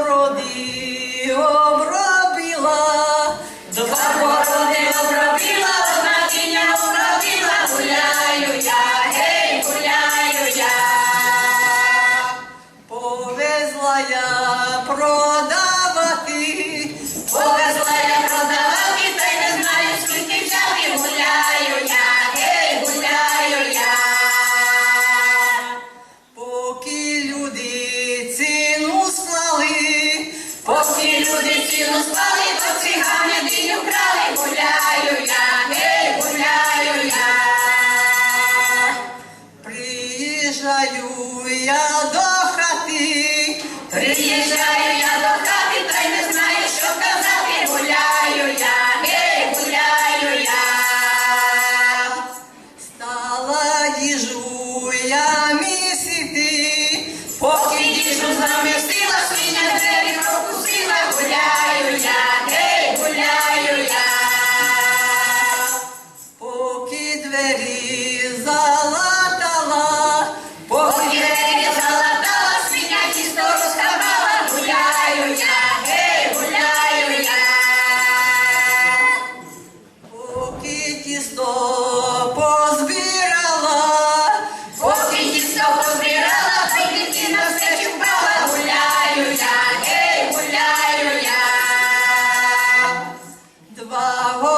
রদি ও я до хати, приїжджаю я до хати, та й не знаю, що казати. Гуляю я, гей, гуляю я, стала діжу я місити, поки діжу замістила, свиня двері пропустила, гуляю я, гей, гуляю я, поки двері. Браво!